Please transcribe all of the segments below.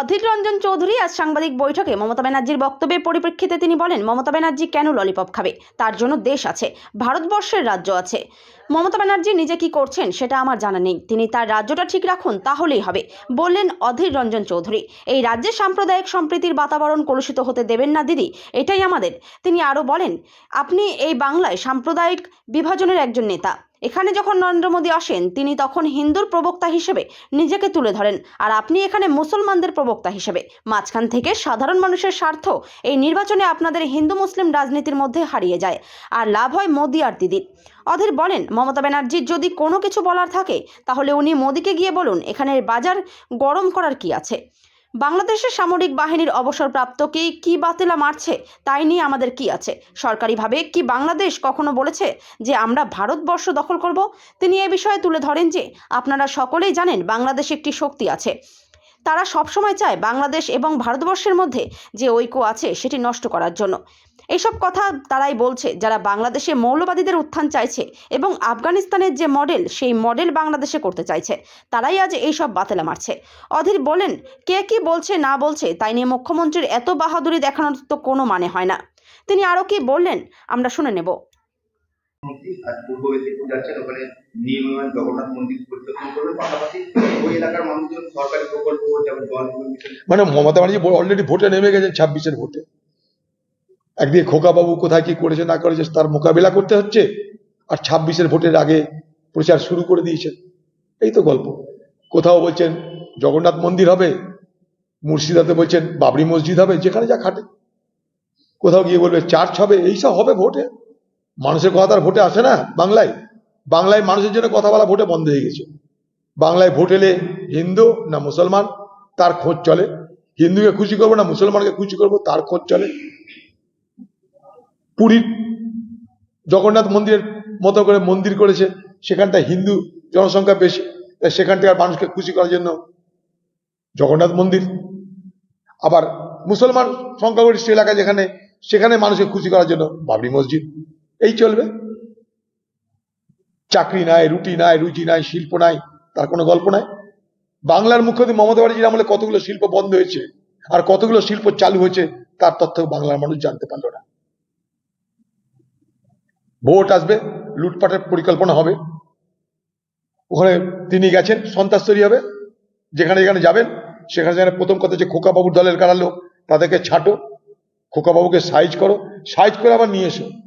অধীর রঞ্জন চৌধুরী আজ সাংবাদিক বৈঠকে মমতা ব্যানার্জির বক্তব্যের পরিপ্রেক্ষিতে তিনি বলেন, মমতা ব্যানার্জি কেন ললিপপ খাবে? তার জন্য দেশ আছে, ভারতবর্ষের রাজ্য আছে। মমতা ব্যানার্জি নিজে কি করছেন সেটা আমার জানা নেই। তিনি তার রাজ্যটা ঠিক রাখুন, তাহলেই হবে, বললেন অধীর রঞ্জন চৌধুরী। এই রাজ্যে সাম্প্রদায়িক সম্প্রীতির বাতাবরণ কলুষিত হতে দেবেন না দিদি, এটাই আমাদের। তিনি আরও বলেন, আপনি এই বাংলায় সাম্প্রদায়িক বিভাজনের একজন নেতা। এখানে যখন নরেন্দ্র মোদী আসেন, তিনি তখন হিন্দুর প্রবক্তা হিসেবে নিজেকে তুলে ধরেন। আর আপনি এখানে মুসলমানদের প্রবক্তা হিসেবে। মাঝখান থেকে সাধারণ মানুষের স্বার্থ এই নির্বাচনে আপনাদের হিন্দু মুসলিম রাজনীতির মধ্যে হারিয়ে যায়। আর লাভ হয় মোদী আর দিদির। অধীর বলেন, মমতা ব্যানার্জির যদি কোনো কিছু বলার থাকে, তাহলে উনি মোদীকে গিয়ে বলুন, এখানের বাজার গরম করার কি আছে? বাংলাদেশের সামরিক বাহিনীর অবসরপ্রাপ্তকে কি বাতিলা মারছে, তাই নিয়ে আমাদের কি আছে? সরকারিভাবে কি বাংলাদেশ কখনো বলেছে যে আমরা ভারতবর্ষ দখল করব? তিনি এ বিষয়ে তুলে ধরেন যে আপনারা সকলেই জানেন বাংলাদেশ একটি শক্তি আছে। তারা সবসময় চায় বাংলাদেশ এবং ভারতবর্ষের মধ্যে যে ঐক্য আছে সেটি নষ্ট করার জন্য। এইসব কথা তারাই বলছে, যারা বাংলাদেশে মৌলবাদীদের উত্থান চাইছে এবং আফগানিস্তানের যে মডেল, সেই মডেল বাংলাদেশে করতে চাইছে, তারাই আজ এইসব বাতেলা মারছে। অধীর বলেন, কে কি বলছে, না বলছে, তাই নিয়ে মুখ্যমন্ত্রীর এত বাহাদুরি দেখানোর তো কোনো মানে হয় না। তিনি আরও কি বললেন, আমরা শুনে নেব। মন্ত্রী আজ পূর্ব মেদিনীপুর যাচ্ছেন, ওখানে নির্মীয়মান জগন্নাথ মন্দির পরিদর্শন করবেন। পাশাপাশি ওই এলাকার মানুষজন সরকারি প্রকল্প, যেমন জল মানে মমতা ব্যানার্জি অলরেডি ভোটে নেমে গেছেন ছাব্বিশের ভোটে। একদিকে খোকাবাবু কোথায় কি করেছে, না করেছে, তার মোকাবিলা করতে হচ্ছে, আর ছাব্বিশের ভোটের আগে প্রচার শুরু করে দিয়েছেন। এই তো গল্প। কোথাও বলছেন জগন্নাথ মন্দির হবে, মুর্শিদাতে বলছেন বাবরি মসজিদ হবে, যেখানে যা খাটে। কোথাও গিয়ে বলবে, চার্চ হবে এইসব হবে ভোটে। মানুষের কথা তার ভোটে আসে না বাংলায়। বাংলায় মানুষের জন্য কথা বলা ভোটে বন্ধ হয়ে গেছে। বাংলায় ভোট এলে হিন্দু না মুসলমান, তার খোঁজ চলে। হিন্দুকে খুশি করব না মুসলমানকে খুশি করব, তার খোঁজ চলে। পুরীর জগন্নাথ মন্দিরের মতো করে মন্দির করেছে, সেখানটায় হিন্দু জনসংখ্যা বেশি, তাই সেখানটার মানুষকে খুশি করার জন্য জগন্নাথ মন্দির। আবার মুসলমান সংখ্যাগরিষ্ঠ এলাকা যেখানে, সেখানে মানুষকে খুশি করার জন্য বাবরি মসজিদ। এই চলবে? চাকরি নাই, রুটি নাই রুচি নাই, শিল্প নাই, তার কোনো গল্প নাই? বাংলার মুখ্যমন্ত্রী মমতা ব্যানার্জির আমলে কতগুলো শিল্প বন্ধ হয়েছে আর কতগুলো শিল্প চালু হয়েছে, তার তথ্য বাংলার মানুষ জানতে পারল না। ভোট আসবে, লুটপাটের পরিকল্পনা হবে। ওখানে তিনি গেছেন সন্ত্রাসতরী হবে। যেখানে যেখানে যাবেন, সেখানে যেখানে প্রথম কথা যে খোকাবাবুর দলের কারা লোক, তাদেরকে ছাটো, খোকাবাবুকে সাইজ করো, সাইজ করে আবার নিয়ে এসো।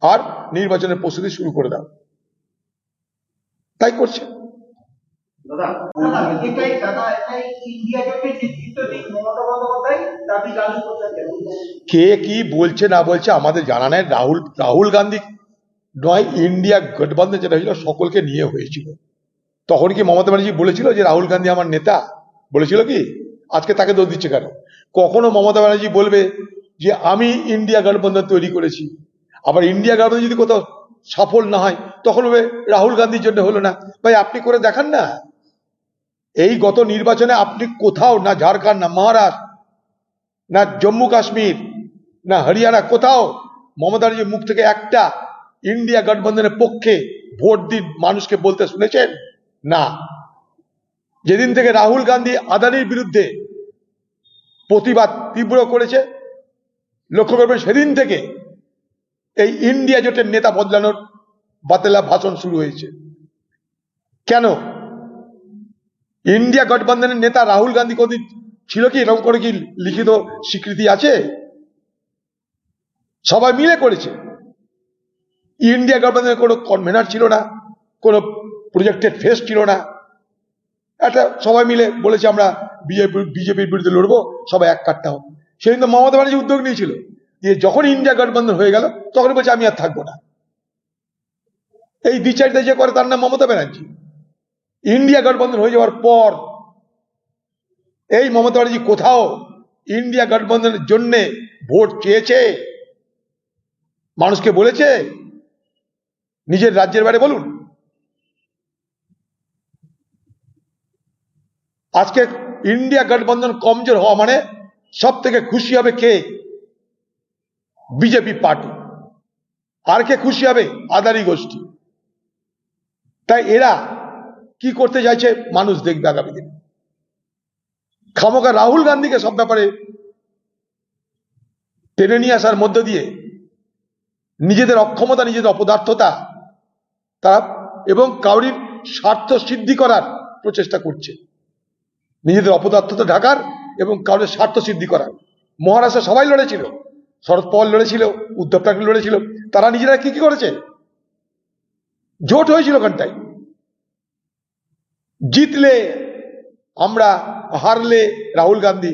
আর নির্বাচনের প্রস্তুতি শুরু করে দাও। তাই করছে? কে কি বলছে না বলছে আমাদের জানা নেই। রাহুল রাহুল গান্ধী নয় ইন্ডিয়া গঠবন্ধন যেটা হয়েছিল সকলকে নিয়ে হয়েছিল। তখন কি মমতা ব্যানার্জি বলেছিল যে রাহুল গান্ধী আমার নেতা? বলেছিল কি? আজকে তাকে দোষ দিচ্ছে কেন? কখনো মমতা ব্যানার্জি বলবে যে আমি ইন্ডিয়া গঠবন্ধন তৈরি করেছি। আবার ইন্ডিয়া গঠবন্ধন যদি কোথাও সফল না হয়, তখন হবে রাহুল গান্ধীর জন্য হলো না। ভাই, আপনি করে দেখান না। এই গত নির্বাচনে আপনি কোথাও, না ঝাড়খণ্ড, না মহারাষ্ট্র, না জম্মু কাশ্মীর, না হরিয়ানা, কোথাও, মমতা মুখ থেকে একটা ইন্ডিয়া গঠবন্ধনের পক্ষে ভোট দিন মানুষকে বলতে শুনেছেন? না। যেদিন থেকে রাহুল গান্ধী আদানির বিরুদ্ধে প্রতিবাদ তীব্র করেছে, লক্ষ্য করবেন সেদিন থেকে এই ইন্ডিয়া জোটের নেতা বদলানোর বাতেলা ভাষণ শুরু হয়েছে। কেন? ইন্ডিয়া গঠবন্ধনের নেতা রাহুল গান্ধী কোনদিন ছিল কি? এরকম করে কি লিখিত স্বীকৃতি আছে? সবাই মিলে করেছে। ইন্ডিয়া গভর্নমেন্টের কোনো কনভেনার ছিল না, কোনো প্রজেক্টেড ফেস ছিল না। একটা সবাই মিলে বলেছে আমরা বিজেপি বিজেপির বিরুদ্ধে লড়বো, সবাই এক কাটতে হোক। সেদিন তো মমতা ব্যানার্জি উদ্যোগ নিয়েছিল। যে যখন ইন্ডিয়া গঠবন্ধন হয়ে গেল, তখন বলছে, আমি আর থাকব না। এই বিচারিতা যে করে, তার নাম মমতা ব্যানার্জি। ইন্ডিয়া গঠবন্ধন হয়ে যাওয়ার পর, এই মমতা ব্যানার্জি কোথাও ইন্ডিয়া গঠবন্ধনের জন্য ভোট চেয়েছে? মানুষকে বলেছে? নিজের রাজ্যের বাইরে বলুন। আজকে ইন্ডিয়া গঠবন্ধন কমজোর হওয়া মানে সব থেকে খুশি হবে কে? BJP party. আর কে খুশি হবে? আদারি গোষ্ঠী। তাই এরা কি করতে চাইছে, মানুষ দেখবে আগামী দিনে। খামোকা রাহুল গান্ধীকে সব ব্যাপারে টেনে নিয়ে আসার মধ্য দিয়ে নিজেদের অক্ষমতা, নিজেদের অপদার্থতা তারা এবং কাউরির স্বার্থ সিদ্ধি করার প্রচেষ্টা করছে। নিজেদের অপদার্থতা ঢাকার এবং কাউরের স্বার্থ সিদ্ধি করার। মহারাষ্ট্র সবাই লড়েছিল। শরদ পাওয়ার লড়েছিল, উদ্ধব ঠাকরে লড়েছিল, তারা নিজেরা কি কি করেছে? জোট হয়েছিল ওখানটায়। জিতলে আমরা হারলে রাহুল গান্ধী,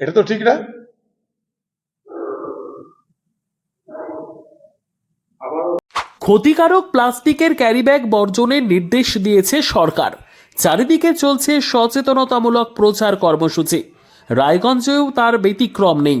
এটা তো ঠিক না? ক্ষতিকারক প্লাস্টিকের ক্যারিব্যাগ বর্জনের নির্দেশ দিয়েছে সরকার। চারিদিকে চলছে সচেতনতামূলক প্রচার কর্মসূচি। রায়গঞ্জেও তার ব্যতিক্রম নেই।